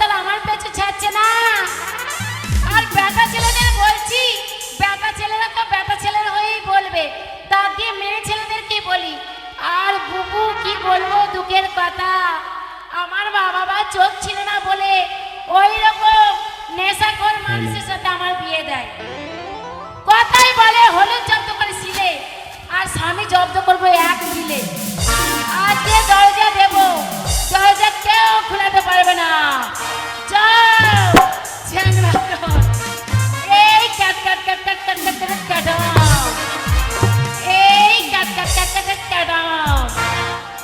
তার আমার পেছু ছাড়ছে না। আর বেটা ছেলেদের বলছি, বেটা ছেলেরা তো বেটা ছেলের হয়েই বলবে। তার দিয়ে মেয়ে ছেলেদের কি বলি? আর বুবু কি বলব দুঃখের কথা? আমার মা বাবা চোখ ছিল না বলে ওই রকম নেশাখোর মানুষের সাথে আমার বিয়ে দেয়। কথাই বলে হলুদ জব্দ করে সিলে, আর স্বামী জব্দ করব এক দিলে আজকে দরজা দেব দরজা কেউ খোলাতে পারবে না। এই cat cat cat cat cat cat ক্যাটাম। এই ক্যাট ক্যাট ক্যাটাম।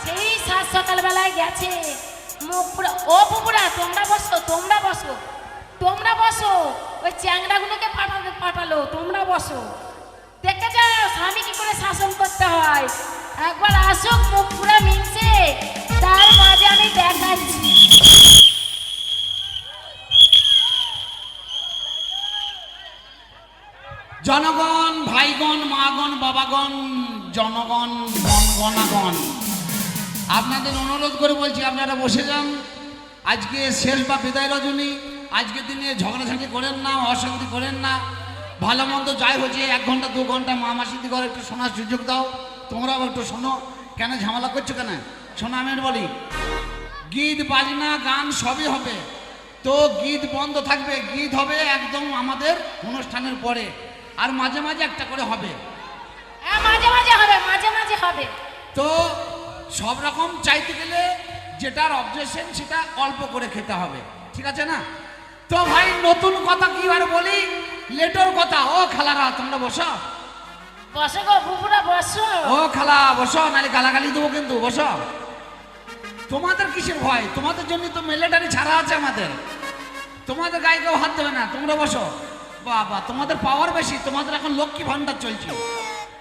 সেই সাত সকালবেলায় গেছে মুখ ও পুপুরা তোমরা বসো তোমরা বসো তোমরা বসো ওই চ্যাংড়াগুলোকে পাঠাতে পাঠালো তোমরা বসো দেখে যাও স্বামী কি করে শাসন করতে হয় একবার আসুক, মুখ মিনছে। তার মাঝে আমি দেখাচ্ছি। জনগণ, ভাইগণ, মাগণ, বাবাগণ, জনগণ গণগণাগণ আপনাদের অনুরোধ করে বলছি, আপনারা বসে যান। আজকে শেষ বা বিদায় রজনী। আজকের দিনে ঝগড়াঝাঁটি করেন না, অশান্তি করেন না। ভালো মন্দ যাই হচ্ছে এক ঘণ্টা, দু ঘণ্টা মা মাসিদি করে একটু শোনার সুযোগ দাও। তোমরাও একটু শোনো কেন ঝামেলা করছ কেন? শোনো আমি বলি গীত বাজনা গান সবই হবে। তো গীত বন্ধ থাকবে গীত হবে একদম আমাদের অনুষ্ঠানের পরে। আর মাঝে মাঝে একটা করে হবে। হ্যাঁ মাঝে মাঝে হবে মাঝে মাঝে হবে। তো সব রকম চাইতে গেলে যেটার অবজেকশন সেটা অল্প করে খেতে হবে। ঠিক আছে না? তো ভাই নতুন কথা কি আর বলি? লেটোর কথা। ও খালারা তোমরা বসো। ও খালা, বসো নালে গালাগালি দেবো কিন্তু, বসো। তোমাদের কিসের ভয়? তোমাদের জন্য তো মিলিটারি ছাড়া আছে আমাদের। তোমাদের গায়ে কেউ হাত দেবে না, তোমরা বসো। বাবা, তোমাদের পাওয়ার বেশি, তোমাদের এখন লক্ষ্মী ভান্ডার চলছে।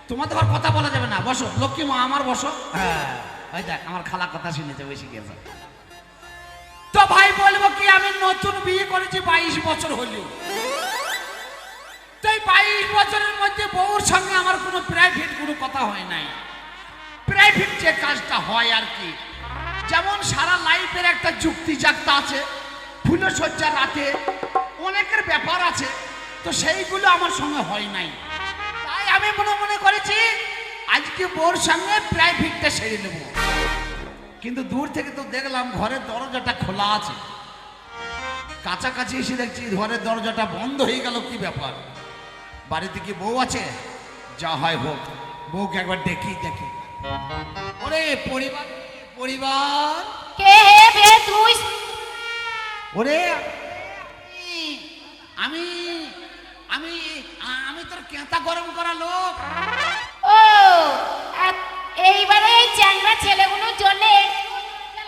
তোমাদের আর কথা বলা যাবে না, বসো। লক্ষ্মী মা, আমার বসো। হ্যাঁ ওই দেখ, আমার খালা কথা শুনেছে বেশি গেছে। তো ভাই, বলব কি, আমি নতুন বিয়ে করেছি, বাইশ বছর হলো। বছরের মধ্যে বউর সঙ্গে আমার কোনো প্রাইভেট কোনো কথা হয় নাই। প্রাইভেট যে কাজটা হয় আর কি। যেমন সারা লাইফের একটা যুক্তি জাগতা আছে ফুলসজ্জা রাতে অনেকের ব্যাপার আছে, তো সেইগুলো আমার সঙ্গে হয় নাই। তাই আমি মনে মনে করেছি, আজকে বউর সঙ্গে প্রাইভেটটা সেরে নেব। কিন্তু দূর থেকে তো দেখলাম ঘরের দরজাটা খোলা আছে। কাছাকাছি এসে দেখছি ঘরের দরজাটা বন্ধ হয়ে গেল, কি ব্যাপার? বাড়িতে কি বউ আছে? যা হয় হোক বউকে একবার দেখি দেখি। ওরে পরিবার পরিবার। কে হে বে তুই ওরে আমি আমি আমি তোর কেঁতা গরম করা লোক। ও এইবারে এই চ্যাংড়া ছেলেগুলোর জন্য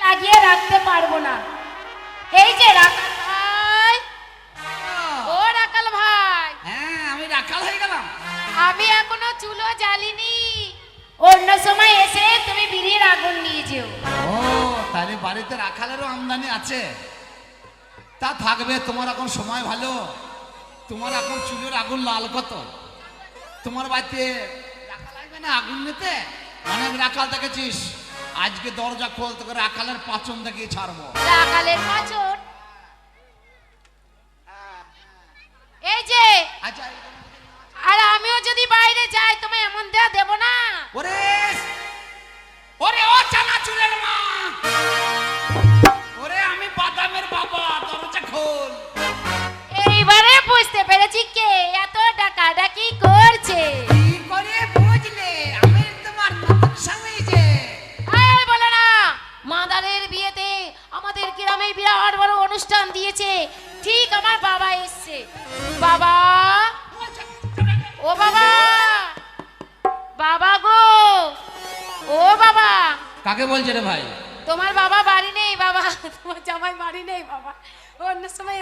লাগিয়ে রাখতে পারব না। এই যে রাখাল আমি এখনও চুলো জ্বালিনি। অন্য সময় এসে তুমি বিড়ির আগুন নিয়ে যেও। ও তাহলে বাড়িতে রাখালেরও আমদানি আছে। তা থাকবে তোমার এখন সময় ভালো। তোমার এখন চুলের আগুন লাল কত? তোমার বাড়িতে রাখা লাগবে না আগুন নিতে? অনেক রাখাল দেখেছিস। আজকে দরজা খোলতে করে রাখালের পাচন দেখিয়ে ছাড়বো। রাখালের পাচন? এই যে আচ্ছা আর আমিও যদি বাইরে যাই তোমায়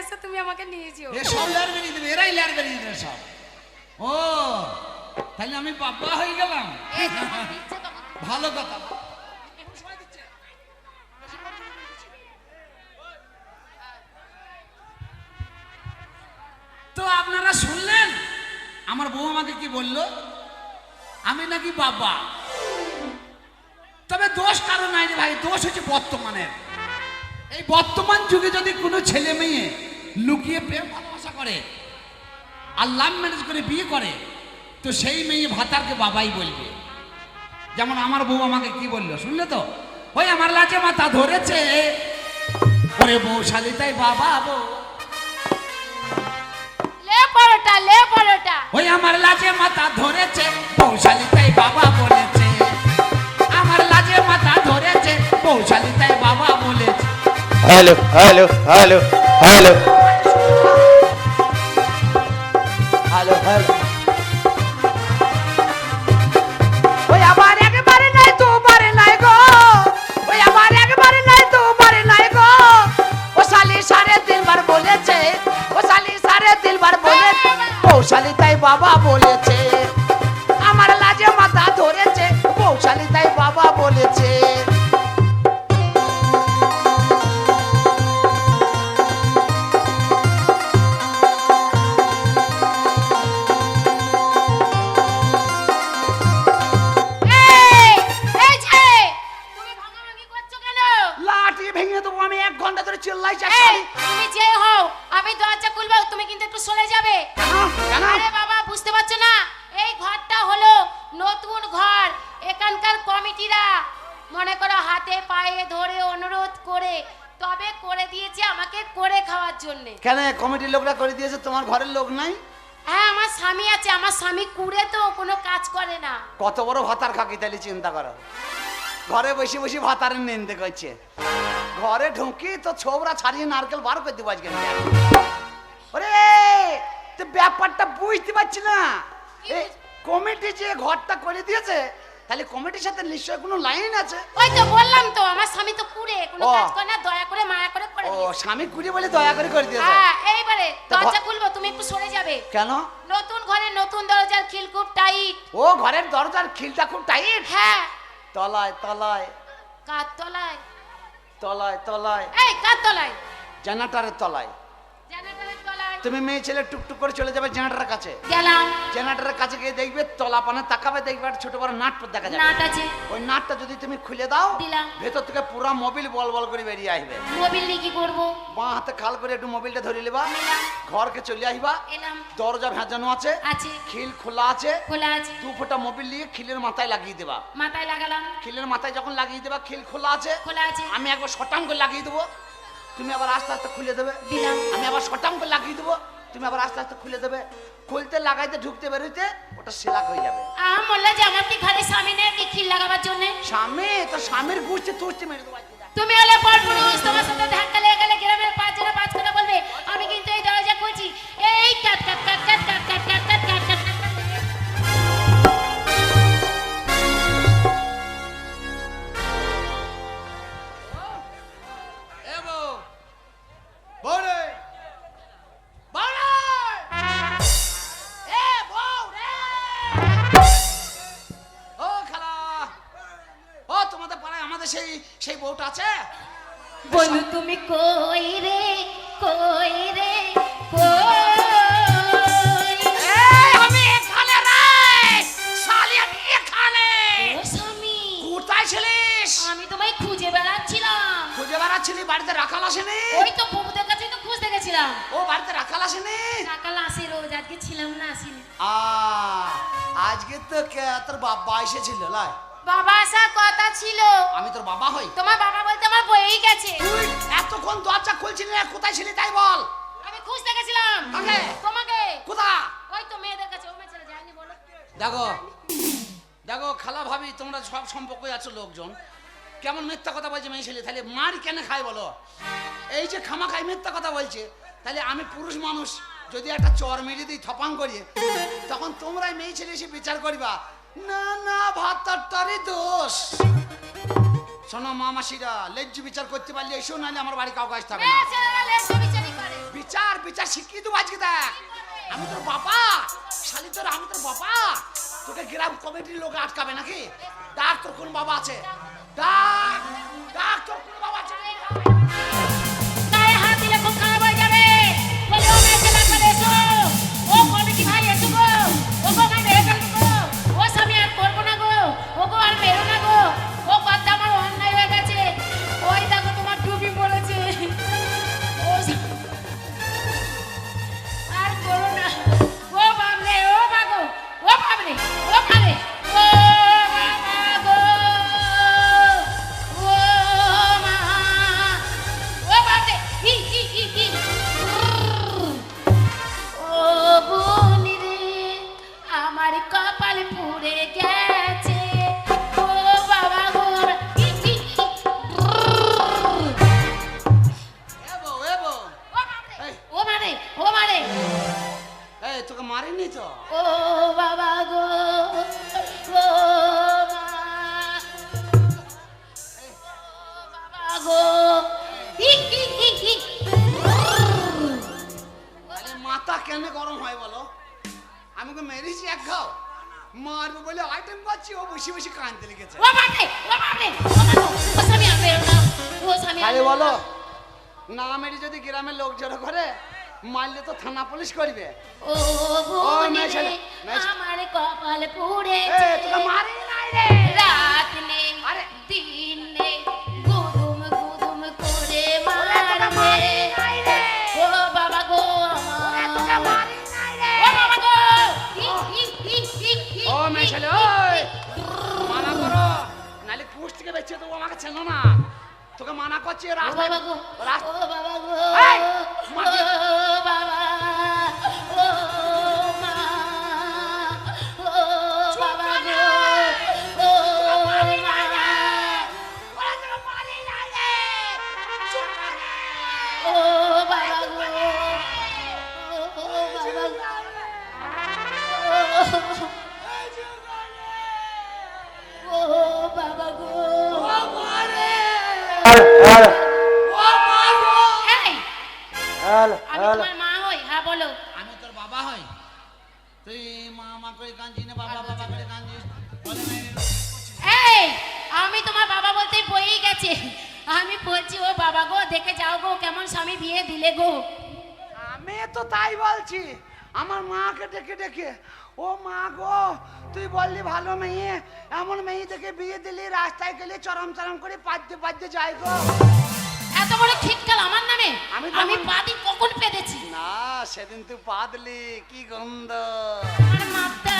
এসে তুমি আমাকে নিয়ে যেও। এ সব লেয়ার বেরিয়ে দেবে এরাই লেয়ার বেরিয়ে দেবে সব। ও তাহলে আমি বাবা হয়ে গেলাম। ভালো কথা। তো আপনারা শুনলেন? আমার বউ আমাকে কি বলল? আমি নাকি বাবা। তবে দোষ কারণ নাই ভাই দোষ হচ্ছে বর্তমানের। এই বর্তমান যুগে যদি কোনো ছেলে মেয়ে লুকিয়ে প্রেম ভালোবাসা করে। আর লাভ ম্যারেজ করে বিয়ে করে। তো সেই মেয়ে ভাতারকে বাবাই বলবে। যেমন আমার বউ আমাকে কি বলল শুনলে তো? ওই আমার লাজে মাথা ধরেছে। ওরে বউ শালি তাই বাবা বউ। লে পরোটা লে পরোটা। ওই আমার লাজে মাথা ধরেছে বৌশালী তাই বাবা বলেছে। আমার লাজে মাথা ধরেছে তাই বাবা বলেছে। Hello hello hello hello. i Thank you. লাঠি ভেঙে দেবো আমি এক ঘণ্টা ধরে চিল্লাই এই তুমি যে হও আমি দরজা খুলবো তুমি কিন্তু একটু সরে যাবে। কেন? আরে বাবা বুঝতে পারছ না? এই ঘরটা হলো নতুন ঘর এখানকার কমিটিরা। মনে করো হাতে পায়ে ধরে অনুরোধ করে তবে করে দিয়েছে আমাকে করে খাওয়ার জন্য। কেন কমিটির লোকরা করে দিয়েছে? তোমার ঘরের লোক নাই? হ্যাঁ আমার স্বামী আছে আমার স্বামী কুড়ে তো কোনো কাজ করে না। কত বড় ভাতার খাকি তাহলে চিন্তা করো। ঘরে বসে বসে ভাতারের নিন্দে করছে। ঘরে ঢুকি তো ছোবরা ছাড়িয়ে নারকেল বার করে দিব আজকে। ওরে তো ব্যাপারটা বুঝতে পারছি না। কমিটি যে ঘরটা করে দিয়েছে তাহলে কমিটির সাথে নিশ্চয় কোনো লাইন আছে? ওই তো বললাম তো আমার স্বামী তো কুড়ে কোনো কাজ করে না দয়া করে মায়া করে করে ও স্বামী কুড়ি বলে দয়া করে করে দিয়েছে? হ্যাঁ এইবারে দরজা খুলবো তুমি একটু সরে যাবে। কেন? নতুন ঘরে নতুন দরজার খিল খুব টাইট। ও ঘরের দরজার খিলটা খুব টাইট? হ্যাঁ। তলায় তলায়। কার তলায়? তলায় তলায়। এই কার তলায়? জেনারেটরের তলায়। তুমি মেয়ে ছেলে টুকটুক করে চলে যাবে জেনারেটারের কাছে। গেলাম। জেনারেটারের কাছে গিয়ে দেখবে তলা পানে তাকাবে দেখবে একটা ছোট বড় নাট দেখা যাবে। নাট আছে। ওই নাটটা যদি তুমি খুলে দাও দিলাম। ভেতর থেকে পুরো মোবিল বল বল করে বেরিয়ে আসবে। মোবিল নিয়ে কি করব? বাঁ হাতে খাল করে একটু মোবিলটা ধরে নেবা। ঘরকে চলে আসবা। এলাম। দরজা ভেজানো আছে। আছে। খিল খোলা আছে। খোলা আছে। দু ফোঁটা মোবিল নিয়ে খিলের মাথায় লাগিয়ে দেবা। মাথায় লাগালাম। খিলের মাথায় যখন লাগিয়ে দেবা খিল খোলা আছে। খোলা আছে। আমি একবার শটাং করে লাগিয়ে দেবো। তুমি আবার আস্তে আস্তে খুলে দেবে। দিলাম। আমি আবার শটাম করে লাগিয়ে দেবো। তুমি আবার আস্তে আস্তে খুলে দেবে। খুলতে লাগাইতে ঢুকতে বেরোইতে ওটা সেলাক হয়ে যাবে। আমার মোল্লা যে আমার কি খালি স্বামী নেই নিখিল লাগাবার জন্য? স্বামী? তো স্বামীর গুষ্টি তুষ্টি মেরে দেবো। তুমি হলে পরপুরুষ তোমার সাথে ধাক্কা লেগে গেলে গ্রামের পাঁচ জনে পাঁচ কথা বলবে। আমি কিন্তু এই দরজা খুলছি। এই কাট কাট কাট কাট কাট। তুমি কই রে কই রে কই আমি এখানে রে! শালি, আমি এখানে! স্বামী কোথায় ছিলিস? আমি তোমায় খুঁজে বেড়াচ্ছিলাম খুঁজে বেড়াচ্ছিলি, বাড়িতে রাখাল আসেনি? ওই তো বউদের কাছে তো খুঁজতে গেছিলাম ও, বাড়িতে রাখাল আসেনি? সকাল আসি রোজ আজকে ছিলাম না আসিনি আজকে তো কে- তোর বাবা এসেছিল লাই বাবা আসার কথা ছিল। আমি তোর বাবা হই। তোমার বাবা বলতে আমার বই গেছে। তুই এতক্ষণ দরজা খুলছিলি না কোথায় ছিলি তাই বল। আমি খুঁজতে গেছিলাম? তোমাকে। কোথা? ওই তো মেয়েদের কাছে ও মেয়ে ছেলে যায়নি বলো। দেখো দেখো খালা ভাবি তোমরা সব সম্পর্কে আছো লোকজন। কেমন মিথ্যা কথা বলছে মেয়ে ছেলে? তাহলে মার কেন খায় বলো? এই যে খামাখাই মিথ্যা কথা বলছে তাহলে আমি পুরুষ মানুষ যদি একটা চর মেরে দিই থপাং করিয়ে তখন তোমরাই মেয়ে ছেলে এসে বিচার করিবা। না না ভাতারটারই দোষ। শোনো মামাসিরা লেজ্জু বিচার করতে পারলে এসো নাহলে আমার বাড়ি কাউকে আসতে হবে বিচার বিচার শিখিয়ে দেবো আজকে দেখ। আমি তোর বাবা শালি তোর আমি তোর বাবা। তোকে গ্রাম কমিটির লোক আটকাবে নাকি? ডাক তোর কোন বাবা আছে? ডাক ডাক তোর কোন আমাকে মেরেছি এক ঘাও। মারবো বলে আইটেম পাচ্ছি ও বসে বসে কানতে লেগেছে। ও বাপরে ও বাপরে। ও বাবা, ও স্বামী আর বেরো না। ও স্বামী আর বলো না। মেরে যদি গ্রামের লোক জড়ো করে মারলে তো থানা পুলিশ করবে। ও। আমার কপাল এ পুড়েছে তোকে মারি নাই রে। রাত নেই। আরে। দিন তো না তোকে মানা করছি রাস্তায় বাবা বাবা। বাবা মেয়ে এমন মেয়ে থেকে বিয়ে দিলি রাস্তায় গেলে চরম চরম করে পাদ্যে পাদ্যে যাই গো। এত বড় খিটকাল আমার নামে? আমি আমি পাদি কখন পেতেছি না সেদিন তুই পাদলি কি গন্ধ। আমার মাপটা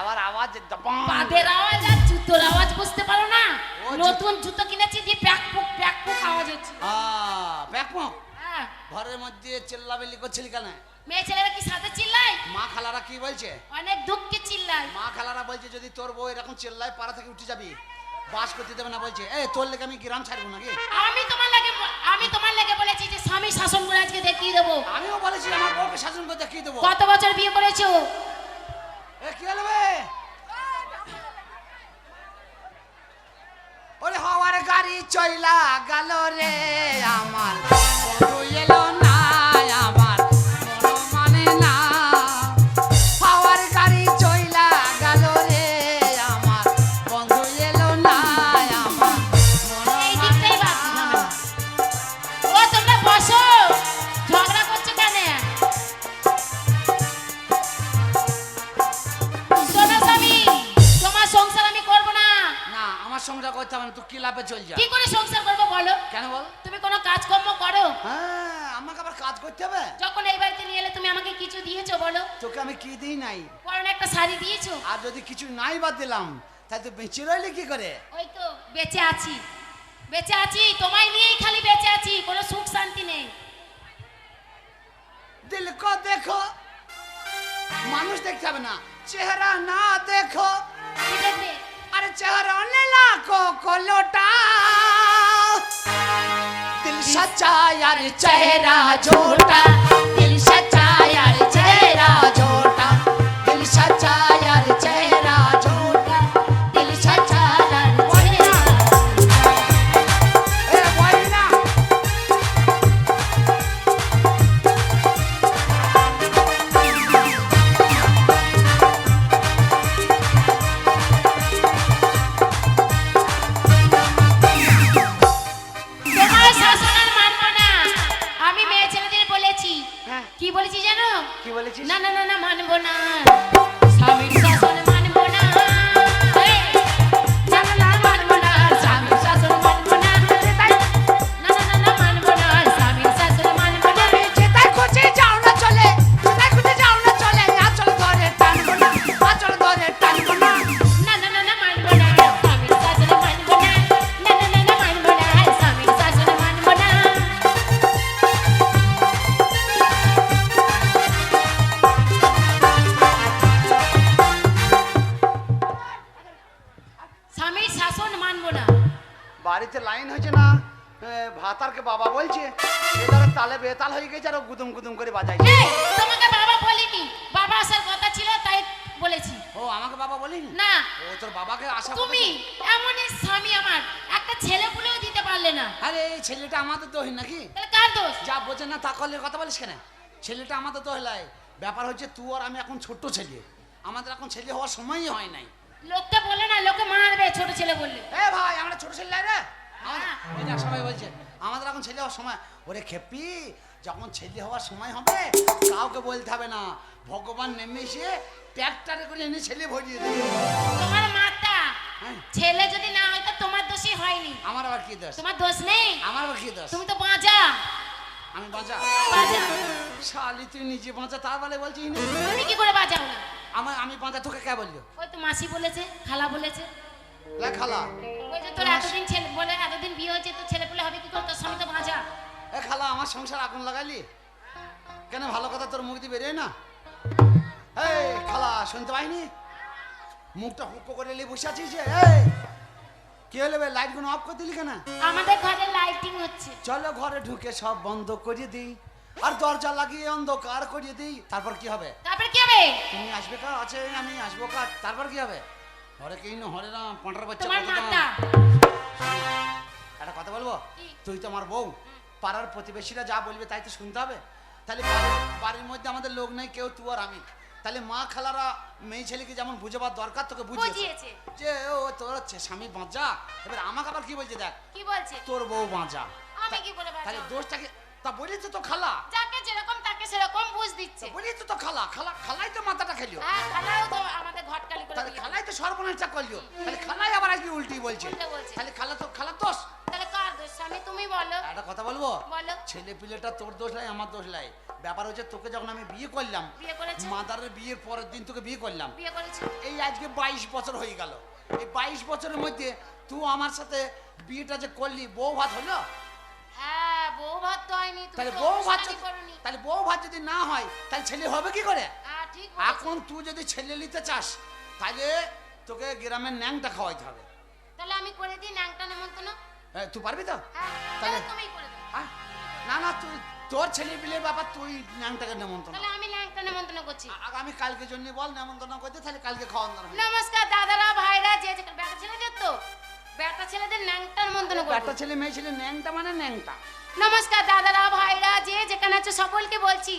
আবার আওয়াজ দপাং। পাদের আওয়াজ আর জুতোর আওয়াজ বুঝতে পারো না? নতুন জুতো কিনেছি দিয়ে প্যাক পুক প্যাক পুক আওয়াজ হচ্ছে। আহ, ব্যাকমো হ্যাঁ। ঘরের মধ্যে চিল্লাবেলি করছিলি কেন? মেয়ে ছেলেরা কি সাথে চিল্লায়? মা খালারা কি বলছে? অনেক দুঃখে চিল্লায়। মা খালারা বলছে যদি তোর বউ এরকম চিল্লায় পাড়া থেকে উঠে যাবি বাস করতে দেবে না বলছে। এই তোর লেগে আমি গ্রাম ছাড়বো নাকি? আমি তোমার লাগে আমি তোমার লাগে বলেছি যে স্বামী শাসন করে আজকে দেখিয়ে দেবো। আমিও বলেছি আমার বউকে শাসন করে দেখিয়ে দেবো। কত বছর বিয়ে করেছ? এ কি হলো ওরে হওয়ার গাড়ি চইলা গেল রে আমার। দিয়েছো বলো তোকে আমি কি দিই নাই পরনে একটা শাড়ি দিয়েছো আর যদি কিছু নাই বাদ দিলাম তাই তুই বেঁচে রইলি কি করে ওই তো বেঁচে আছি বেঁচে আছি তোমায় নিয়েই খালি বেঁচে আছি কোনো সুখ শান্তি নেই দিল কো দেখো মানুষ দেখতে হবে না চেহারা না দেখো কি দেখবে আরে চেহারা ने लाखों को लौटा दिल सच्चा यार चेहरा झूठा কি বলেছি জানো কি বলেছি না না না না মানবো না। ভাতারকে বাবা বলছে এদের তালে বেতাল হয়ে গেছে আর গুদুম গুদুম করে বাজাইছে। তোমাকে বাবা বলিনি। বাবা আসার কথা ছিল তাই বলেছি। ও আমাকে বাবা বলিনি? না। ও তোর বাবাকে আশা তুমি এমনই স্বামী আমার। একটা ছেলে পুলেও দিতে পারলে না। আরে এই ছেলেটা আমাদের দোষ নাকি? তাহলে কার দোষ? যা বোঝে না তা করলে কথা বলিস কেন? ছেলেটা আমাদের দোষ লাই। ব্যাপার হচ্ছে তুই আর আমি এখন ছোট্ট ছেলে। আমাদের এখন ছেলে হওয়ার সময়ই হয় নাই। লোককে বলে না লোকে মারবে ছোট ছেলে বললে। এ ভাই আমরা ছোট ছেলে রে। এই সবাই বলছে। আমাদের এখন ছেলে হওয়ার সময় ওরে খেপি যখন ছেলে হওয়ার সময় হবে কাউকে বলতে হবে না। ভগবান নেমে এসে ট্র্যাক্টারে করে এনে ছেলে ভরিয়ে দেবে। তোমার মাতা হ্যাঁ। ছেলে যদি না হয় তো তোমার দোষই হয়নি। আমার আবার কি দোষ? তোমার দোষ নেই? আমার আবার কি দোষ? তুমি তো বাঁচা। আমি বাঁচা? বাঁচা। শালি তুই নিজে বাঁচা তার বলে বলছিস তুমি কি করে বাঁচাও? না আমার আমি বাঁচা তোকে কে বলল? ওই তো মাসি বলেছে খালা বলেছে। খালা। ওই যে তোর এতদিন ছেলে বলে এতদিন বিয়ে হয়েছে তো ছেলে পেলে হবে কি করে? তোর স্বামী তো বাঁচা এ খালা আমার সংসার আগুন লাগালি কেন ভালো কথা তোর মুখ দিয়ে বেরোয় না? এই খালা শুনতে পাইনি? মুখটা হুকো করে নিয়ে বসে আছিস যে এই! কি হলো লাইটগুলো অফ করে দিলি কেন? আমাদের ঘরে লাইটিং হচ্ছে। চলো ঘরে ঢুকে সব বন্ধ করিয়ে দিই। আর দরজা লাগিয়ে অন্ধকার করিয়ে দিই। তারপর কি হবে? তারপরে কি হবে? তুমি আসবে কা আছে আমি আসব কা তারপর কি হবে? ঘরে কি না হরে না পনেরো বাচ্চা তোমার? মাতা। একটা কথা বলব? তুই তো আমার বউ। পাড়ার প্রতিবেশীরা যা বলবে তাই তো শুনতে হবে। তাহলে বাড়ির- মধ্যে আমাদের লোক নেই কেউ তুই আর আমি। তাহলে মা খালারা মেয়ে ছেলেকে যেমন বুঝাবার দরকার তোকে বুঝিয়েছে। যে ও তোর হচ্ছে স্বামী বাঁচা এবার আমাকে আবার কি বলছে দেখ? কি বলছে? তোর বউ বাঁচা আমি কি করে তাহলে দোষটাকে তা বলেছে তো খালা। যাকে যেরকম তাকে সেরকম বুঝ দিচ্ছে। বলেছে তো খালা। খালা খালাই তো মাথাটা খেলিও। হ্যাঁ খালাও তো আমাদের ঘটকালি করে তাহলে খালাই তো সর্বনাশটা করলিও। তাহলে খালাই আবার আজকে উল্টি বলছে। তাহলে খালা তো খালা দোষ। স্বামী তুমি বলো। একটা কথা বলব? বলো। ছেলে পিলেটা তোর দোষ আমার দোষ লাই ব্যাপার হচ্ছে তোকে যখন আমি বিয়ে করলাম বিয়ে করেছে? মাদারের বিয়ের পরের দিন তোকে বিয়ে করলাম। বিয়ে করেছে? এই আজকে বাইশ বছর হয়ে গেল। এই বাইশ বছরের মধ্যে তুই আমার সাথে বিয়েটা যে করলি বউ ভাত হলো? হ্যাঁ বউ ভাত তো হয়নি তাহলে বউ ভাত তাহলে বউ ভাত যদি না হয় তাহলে ছেলে হবে কি করে। এখন তুই যদি ছেলে নিতে চাস তাহলে তোকে গ্রামের ন্যাংটা খাওয়াইতে হবে। তাহলে আমি করে দিই ন্যাংটা নেমন্তন্ন। তুই পারবি তো? হ্যাঁ তাহলে- তাহলে না না তুই তোর ছেলে পিলের ব্যাপার তুই ন্যাংটাকে নেমন্তন্ন তাহলে আমি ন্যাংটা নেমন্তন্ন করছি। আগামী কালকে জন্য বল নেমন্তন্ন করতে তাহলে কালকে খাওয়ান। নমস্কার দাদারা ভাইরা যে যে বেটা ছেলেদের তো? বেটা ছেলেদের ন্যাংটা নেমন্তন্ন করব। একটা ছেলে মেয়ে ছেলে ন্যাংটা মানে ন্যাংটা। নমস্কার দাদারা ভাইরা যে যেখানে আছে সকলকে বলছি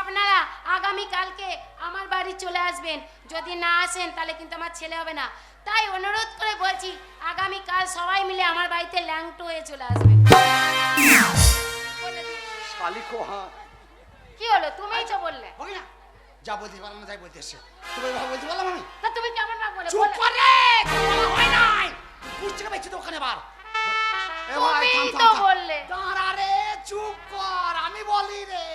আপনারা আগামী কালকে আমার বাড়ি চলে আসবেন। যদি না আসেন তাহলে কিন্তু আমার ছেলে হবে না। তাই অনুরোধ করে বলছি আগামী কাল সবাই মিলে আমার বাড়িতে ল্যাংটো হয়ে চলে আসবে বলে দিই। শালি কোহা কি হলো? তুমিই তো বললে। যা বলতে পারলাম না তাই বলতে এসছে। তুমি বলতে পারলাম আমি। তা তুমি কেমন ভাবে বলে? চুপ? করে! হয় নাই! বুঝতে পেরেছি তো ওখানে বার এ ভাই, থাম, থাম। বললে। দাঁড়া রে চুপ কর আমি বলি রে।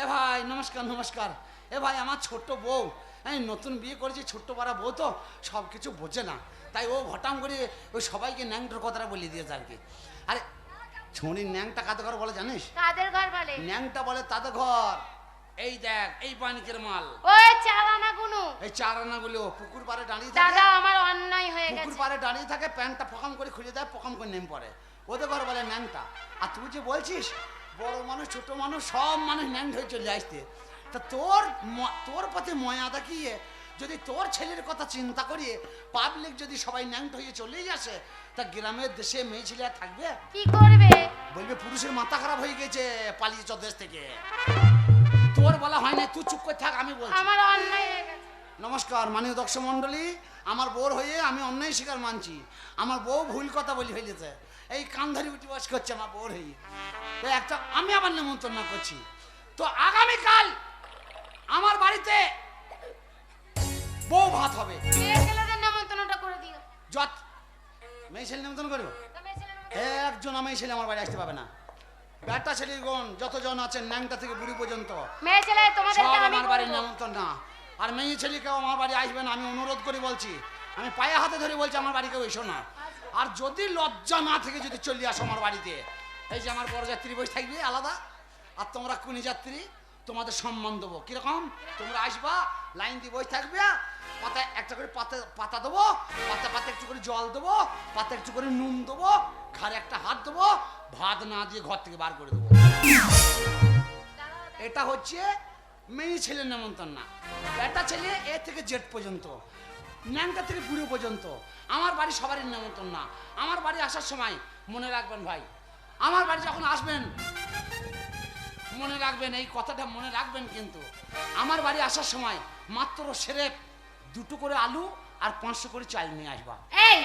এ ভাই নমস্কার নমস্কার। এ ভাই আমার ছোট্ট বউ। এই নতুন বিয়ে করেছি ছোট্ট পাড়া বউ তো সব কিছু বোঝে না। তাই ও হঠাৎ করে ওই সবাইকে ন্যাংটোর কথাটা বলে দিয়েছে আর কি। আরে ছুঁড়ির ন্যাংটা কাতে ঘর বলে জানিস? কাদের ঘর বলে? ন্যাংটা বলে তাদের ঘর। এই দেখ এই পানিকের মাল। ওই চালানা গুনু এই চার আনাগুলো পুকুর পাড়ে দাঁড়িয়ে থাকে। দাদা আমার অন্যায় হয়ে গেছে। পুকুর পাড়ে দাঁড়িয়ে থাকে প্যান্টটা ফকাম করে খুলে দেয় ফকাম করে নেমে পড়ে। ওদের ঘর বলে ন্যাংটা। আর তুই যে বলছিস বড় মানুষ ছোট মানুষ সব মানুষ ন্যাং হয়ে চলে আসতে। তা তোর তোর প্রতি ময়া দেখিয়ে যদি তোর ছেলের কথা চিন্তা করিয়ে পাবলিক যদি সবাই ন্যাংট হয়ে চলেই আসে তা গ্রামের দেশে মেয়ে ছেলে আর থাকবে? কি করবে? বলবে পুরুষের মাথা খারাপ হয়ে গেছে পালিয়ে পালিয়েছ দেশ থেকে। তোর বলা হয় না তুই চুপ করে থাক আমি বলছি। আমার অন্যায় নমস্কার মাননীয় দর্শক মন্ডলী আমার বোর হয়ে আমি অন্যায় শিকার মানছি। আমার বউ ভুল কথা বলি হইলেছে এই কান ধরে উঠি বস করছে আমার বোর হয়ে। তো একটা আমি আবার নেমন্তন্ন করছি। তো আগামীকাল আমার বাড়িতে বউ ভাত হবে। যত মেয়ে ছেলে করব? নেমন্তন্ন- একজন আমি ছেলে আমার বাড়ি আসতে পাবে না। বেটা ছেলেগণ যতজন আছেন ন্যাংটা থেকে বুড়ি পর্যন্ত মেয়ে ছেলে সব আমার। নেমন্তন্ন না। আর মেয়ে ছেলেকেও আমার বাড়ি আসবে না আমি অনুরোধ করে বলছি। আমি পায়ে হাতে ধরে বলছি আমার বাড়ি কেউ এসো না। আর যদি লজ্জা না থেকে যদি চলে আসো আমার বাড়িতে, এই যে আমার বড় যাত্রী বসে থাকবে, আলাদা। আর তোমরা কুনি যাত্রী? তোমাদের সম্মান দেবো। কীরকম? তোমরা আসবা, লাইন দিয়ে বসে থাকবে পাতা একটা করে পাতা পাতা দেবো পাতা পাতা একটু করে জল দেবো পাতা একটু করে নুন দেবো, ঘাড়ে একটা হাত দেবো, ভাত না দিয়ে ঘর থেকে বার করে দেবো। এটা হচ্ছে মেয়ে ছেলের নেমন্তন্ন। একটা ছেলে এ থেকে জেড পর্যন্ত, ন্যাংটা থেকে বুড়ো পর্যন্ত। আমার বাড়ি সবারই না। আমার বাড়ি আসার সময় মনে রাখবেন ভাই আমার বাড়ি যখন আসবেন মনে রাখবেন এই কথাটা মনে রাখবেন কিন্তু আমার বাড়ি আসার সময় মাত্র সেরে দুটো করে আলু আর পাঁচশো করে চাল নিয়ে আসবা। এই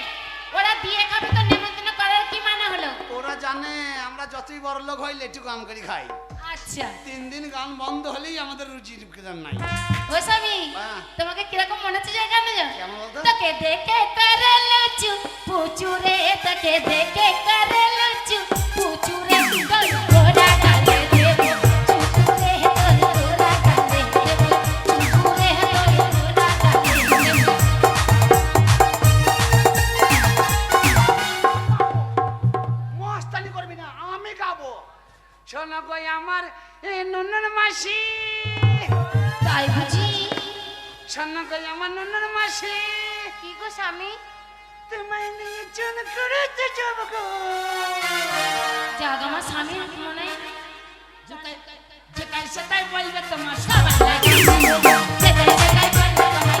ওরা দিয়ে খাবে তো নেমন্তন্ন করার কি মানে হলো? ওরা জানে আমরা যতই বড় লোক হইলে একটু গান করে খাই। আচ্ছা তিন দিন গান বন্ধ হলেই আমাদের রুচির কিরাম নাই ও স্বামী হ্যাঁ। তোমাকে কীরকম মনে হচ্ছে জায়গা না? তোকে দেখে করে লুচু পুচুরে তাকে দেখে করে লুচু পুচুরে শোনো আমার নুনুর মাসি। কি গো স্বামী? তোমায় নিয়ে চুন করতে যাব গো। যাক আমার স্বামী মনে যেটাই যেটাই সেটাই বলবে তোমার সাবান যেটাই যেটাই বলবে তোমার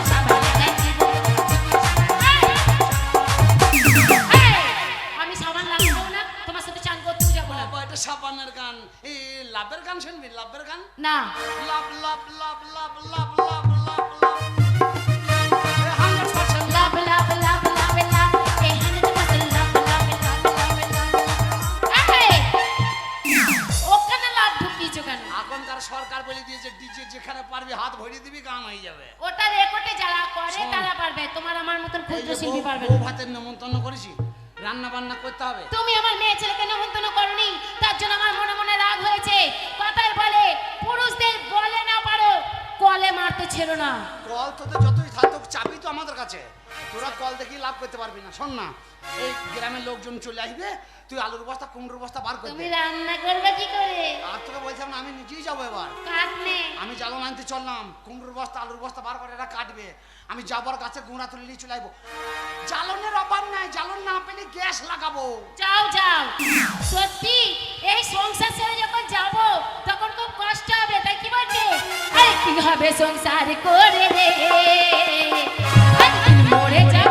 এটা সাবানের গান। এই লাভের গান শুনবি? লাভের গান? না। লাভ লাভ লাভ লাভ লাভ লাভ লাভ লাভ। সরকার বলে দিয়েছে ডিজে যেখানে পারবি হাত ভরিয়ে দিবি গান হয়ে যাবে। ওটা রেকর্ডে যারা করে। তারা পারবে। তোমার আমার মতন ক্ষুদ্র শিল্পী পারবে না। ভাতের নেমন্তন্ন করেছি রান্না বান্না করতে হবে। তুমি আমার মেয়ে ছেলেকে নেমন্তন্ন করনি তার জন্য আমার মনে মনে রাগ হয়েছে। কথায় বলে পুরুষদের বলে না পারো কলে মারতে ছেড়ো না। কল তো যতই থাকুক চাবি তো আমাদের কাছে। তোরা কল দেখি লাভ করতে পারবি না। শোন না এই গ্রামের লোকজন চলে আসবে তুই আলুর বস্তা কুমড়োর বস্তা বার তুমি করবি রান্না করবে কি করে? আর তোকে বলছিলাম না আমি নিজেই যাব এবার। কাটনে আমি জ্বালন আনতে চললাম কুমড়োর বস্তা আলুর বস্তা বার করে এরা কাটবে। আমি যাবার গাছে গুঁড়া তুলে নিয়ে চলে আসব। জ্বালনের অভাব নাই জ্বালন না পেলে গ্যাস লাগাবো। যাও যাও। সত্যি এই সংসার ছেড়ে যখন যাব তখন খুব কষ্ট হবে তাই কি বলছে? কি হবে সংসার করে রে পড়ে যায়